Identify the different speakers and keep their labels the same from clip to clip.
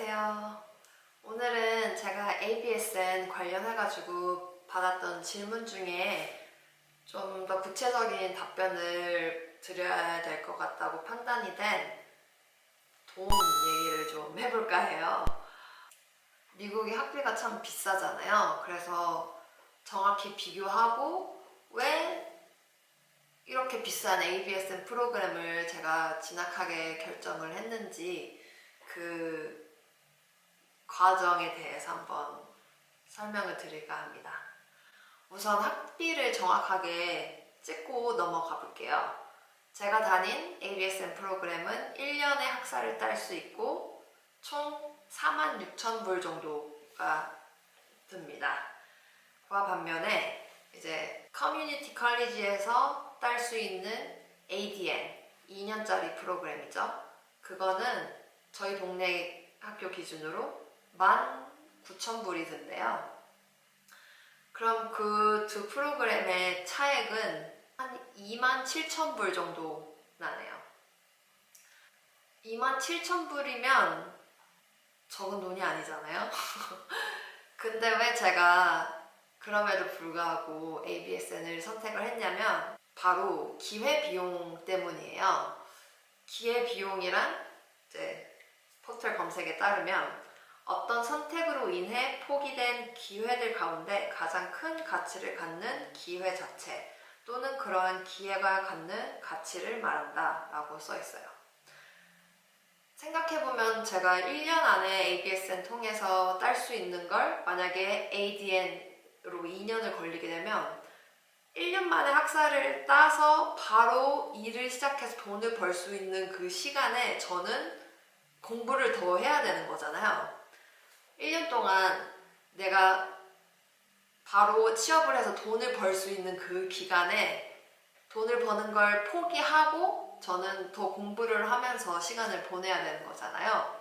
Speaker 1: 안녕하세요. 오늘은 제가 ABSN 관련해가지고 받았던 질문 중에 좀 더 구체적인 답변을 드려야 될 것 같다고 판단이 된 돈 얘기를 좀 해볼까 해요. 미국이 학비가 참 비싸잖아요. 그래서 정확히 비교하고 왜 이렇게 비싼 ABSN 프로그램을 제가 진학하게 결정을 했는지 그 과정에 대해서 한번 설명을 드릴까 합니다. 우선 학비를 정확하게 찍고 넘어가 볼게요. 제가 다닌 ABSN 프로그램은 1년에 학사를 딸 수 있고 총 46,000불 정도가 듭니다. 그와 반면에 이제 커뮤니티 컬리지에서 딸 수 있는 ADN 2년짜리 프로그램이죠. 그거는 저희 동네 학교 기준으로 19,000불이 든대요. 그럼 그 두 프로그램의 차액은 한 27,000불 정도 나네요. 27,000불이면 적은 돈이 아니잖아요. 근데 왜 제가 그럼에도 불구하고 ABSN을 선택을 했냐면 바로 기회 비용 때문이에요. 기회 비용이란 이제 포털 검색에 따르면 어떤 선택으로 인해 포기된 기회들 가운데 가장 큰 가치를 갖는 기회 자체 또는 그러한 기회가 갖는 가치를 말한다 라고 써 있어요. 생각해보면 제가 1년 안에 ABSN 통해서 딸 수 있는 걸 만약에 ADN으로 2년을 걸리게 되면 1년 만에 학사를 따서 바로 일을 시작해서 돈을 벌 수 있는 그 시간에 저는 공부를 더 해야 되는 거잖아요. 1년 동안 내가 바로 취업을 해서 돈을 벌 수 있는 그 기간에 돈을 버는 걸 포기하고 저는 더 공부를 하면서 시간을 보내야 되는 거잖아요.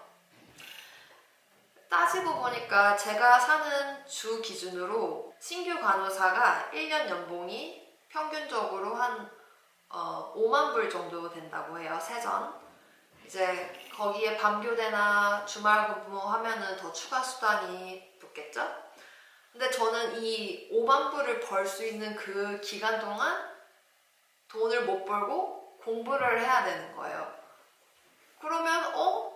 Speaker 1: 따지고 보니까 제가 사는 주 기준으로 신규 간호사가 1년 연봉이 평균적으로 한 어, 5만 불 정도 된다고 해요, 세전. 이제 거기에 밤교대나 주말 근무하면은 더 추가 수당이 붙겠죠? 근데 저는 이 5만 불을 벌 수 있는 그 기간 동안 돈을 못 벌고 공부를 해야 되는 거예요. 그러면, 어?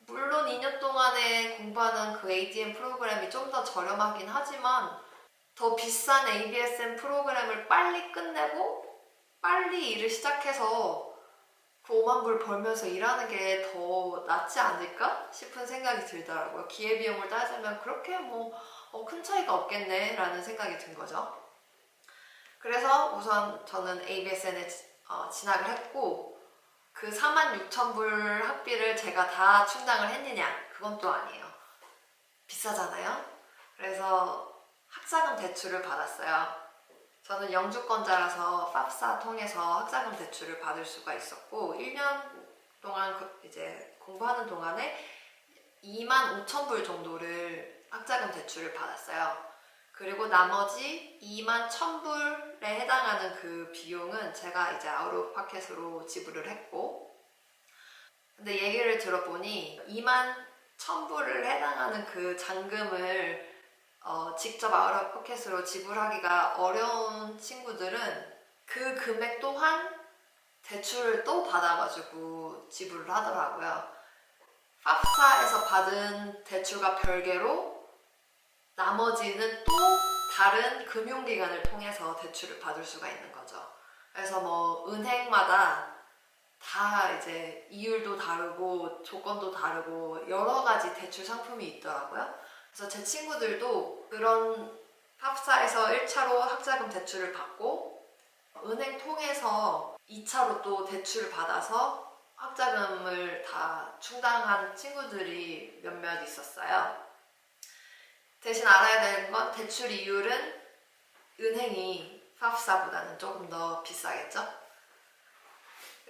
Speaker 1: 물론 2년 동안에 공부하는 그 ADM 프로그램이 좀 더 저렴하긴 하지만 더 비싼 ABSM 프로그램을 빨리 끝내고 빨리 일을 시작해서 그 5만 불 벌면서 일하는 게 더 낫지 않을까 싶은 생각이 들더라고요. 기회비용을 따지면 그렇게 뭐 큰 차이가 없겠네 라는 생각이 든 거죠. 그래서 우선 저는 ABSN에 진학을 했고 그 46,000불 학비를 제가 다 충당을 했느냐? 그건 또 아니에요. 비싸잖아요? 그래서 학자금 대출을 받았어요. 저는 영주권자라서 팝사 통해서 학자금 대출을 받을 수가 있었고 1년 동안 그 이제 공부하는 동안에 2만 5천 불 정도를 학자금 대출을 받았어요. 그리고 나머지 2만 1천 불에 해당하는 그 비용은 제가 이제 아우로 파켓으로 지불을 했고 근데 얘기를 들어보니 2만 1천 불을 해당하는 그 잔금을 어, 직접 아우라 포켓으로 지불하기가 어려운 친구들은 그 금액 또한 대출을 또 받아가지고 지불을 하더라고요. 팝사에서 받은 대출과 별개로 나머지는 또 다른 금융기관을 통해서 대출을 받을 수가 있는 거죠. 그래서 뭐 은행마다 다 이제 이율도 다르고 조건도 다르고 여러 가지 대출 상품이 있더라고요. 그래서 제 친구들도 그런 팝사에서 1차로 학자금 대출을 받고 은행 통해서 2차로 또 대출을 받아서 학자금을 다 충당한 친구들이 몇몇 있었어요. 대신 알아야 되는 건 대출 이율은 은행이 팝사보다는 조금 더 비싸겠죠?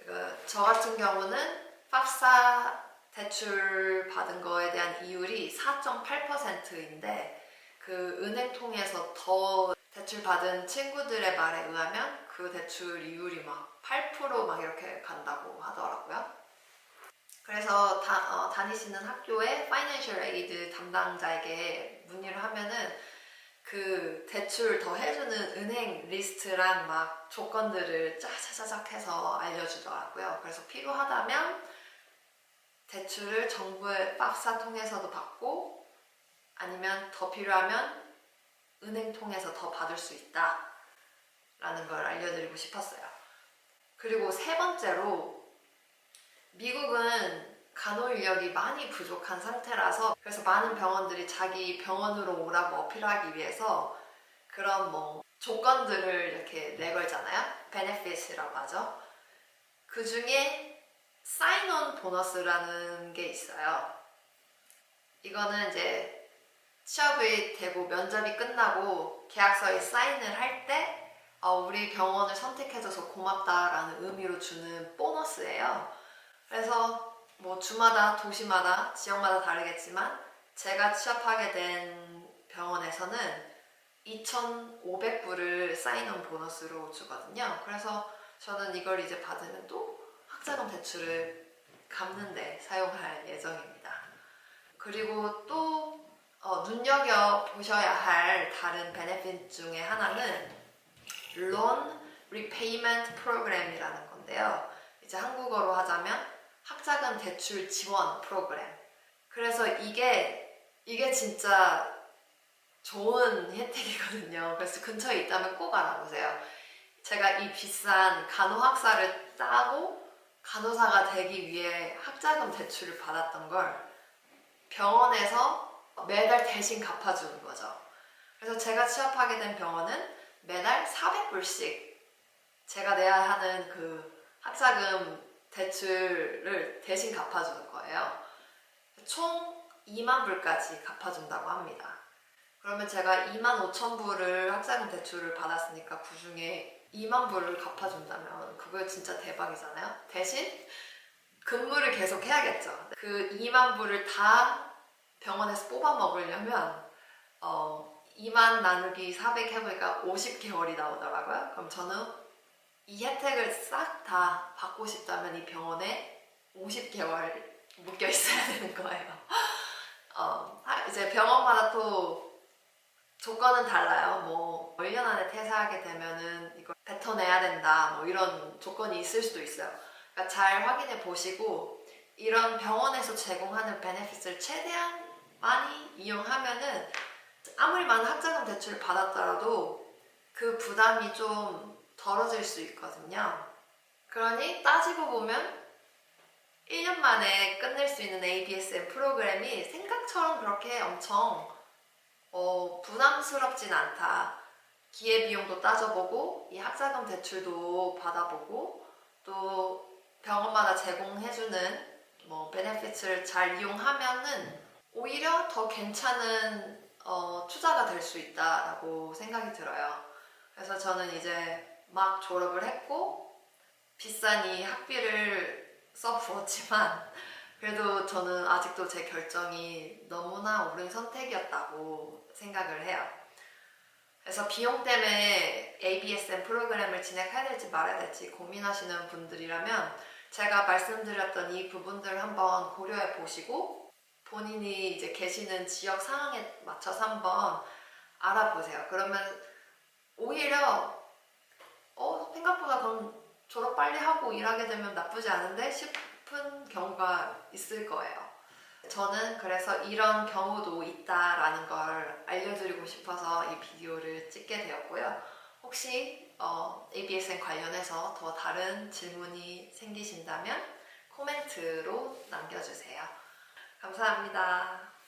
Speaker 1: 그저 같은 경우는 팝사 대출 받은 거에 대한 이율이 4.8%인데 그 은행 통해서 더 대출 받은 친구들의 말에 의하면 그 대출 이율이 막 8%막 이렇게 간다고 하더라고요. 그래서 다, 어, 다니시는 학교의 파이낸셜 에이드 담당자에게 문의를 하면은 그 대출 더 해주는 은행 리스트랑 막 조건들을 짜자자작 해서 알려주더라고요. 그래서 필요하다면 대출을 정부의 빡사 통해서도 받고 아니면 더 필요하면 은행 통해서 더 받을 수 있다. 라는 걸 알려드리고 싶었어요. 그리고 세 번째로 미국은 간호 인력이 많이 부족한 상태라서 그래서 많은 병원들이 자기 병원으로 오라고 어필하기 위해서 그런 뭐 조건들을 이렇게 내걸잖아요. 베네핏이라고 하죠. 그 중에 사인온 보너스라는 게 있어요. 이거는 이제 취업이 되고 면접이 끝나고 계약서에 사인을 할때 어, 우리 병원을 선택해줘서 고맙다라는 의미로 주는 보너스예요. 그래서 뭐 주마다 도시마다 지역마다 다르겠지만 제가 취업하게 된 병원에서는 2,500불을 사인온 보너스로 주거든요. 그래서 저는 이걸 이제 받으면 또 학자금 대출을 갚는데 사용할 예정입니다. 그리고 또 어, 눈여겨 보셔야 할 다른 베네핏 중에 하나는 Loan Repayment Program이라는 건데요. 이제 한국어로 하자면 학자금 대출 지원 프로그램. 그래서 이게 이게 진짜 좋은 혜택이거든요. 그래서 근처에 있다면 꼭 알아보세요. 제가 이 비싼 간호학사를 따고 간호사가 되기 위해 학자금 대출을 받았던 걸 병원에서 매달 대신 갚아주는 거죠. 그래서 제가 취업하게 된 병원은 매달 400불씩 제가 내야 하는 그 학자금 대출을 대신 갚아주는 거예요. 총 2만 불까지 갚아준다고 합니다. 그러면 제가 2만 5천 불을 학자금 대출을 받았으니까 그 중에 2만 불을 갚아준다면 그거 진짜 대박이잖아요. 대신 근무를 계속 해야겠죠. 그 2만 불을 다 병원에서 뽑아 먹으려면 어, 2만 나누기 400 해보니까 50개월이 나오더라고요. 그럼 저는 이 혜택을 싹 다 받고 싶다면 이 병원에 50개월 묶여 있어야 되는 거예요. 어, 하- 이제 병원마다 또 조건은 달라요. 뭐 1년 안에 퇴사하게 되면은 이걸 뱉어내야 된다. 뭐 이런 조건이 있을 수도 있어요. 그러니까 잘 확인해 보시고 이런 병원에서 제공하는 베네핏을 최대한 많이 이용하면은 아무리 많은 학자금 대출을 받았더라도 그 부담이 좀 덜어질 수 있거든요. 그러니 따지고 보면 1년 만에 끝낼 수 있는 ABSM 프로그램이 생각처럼 그렇게 엄청 어, 부담스럽진 않다. 기회비용도 따져보고 이 학자금 대출도 받아보고 또 병원마다 제공해주는 뭐 베네핏을 잘 이용하면은 오히려 더 괜찮은 어, 투자가 될 수 있다라고 생각이 들어요. 그래서 저는 이제 막 졸업을 했고 비싼 이 학비를 써 부었지만 그래도 저는 아직도 제 결정이 너무나 옳은 선택이었다고 생각을 해요. 그래서 비용 때문에 ABSM 프로그램을 진행해야 될지 말아야 될지 고민하시는 분들이라면 제가 말씀드렸던 이 부분들을 한번 고려해 보시고 본인이 이제 계시는 지역 상황에 맞춰서 한번 알아보세요. 그러면 오히려 어 생각보다 그럼 졸업 빨리 하고 일하게 되면 나쁘지 않은데 싶은 경우가 있을 거예요. 저는 그래서 이런 경우도 있다라는 걸 알려드리고 싶어서 이 비디오를 찍게 되었고요. 혹시 어, ABSN 관련해서 더 다른 질문이 생기신다면 코멘트로 남겨주세요. 감사합니다.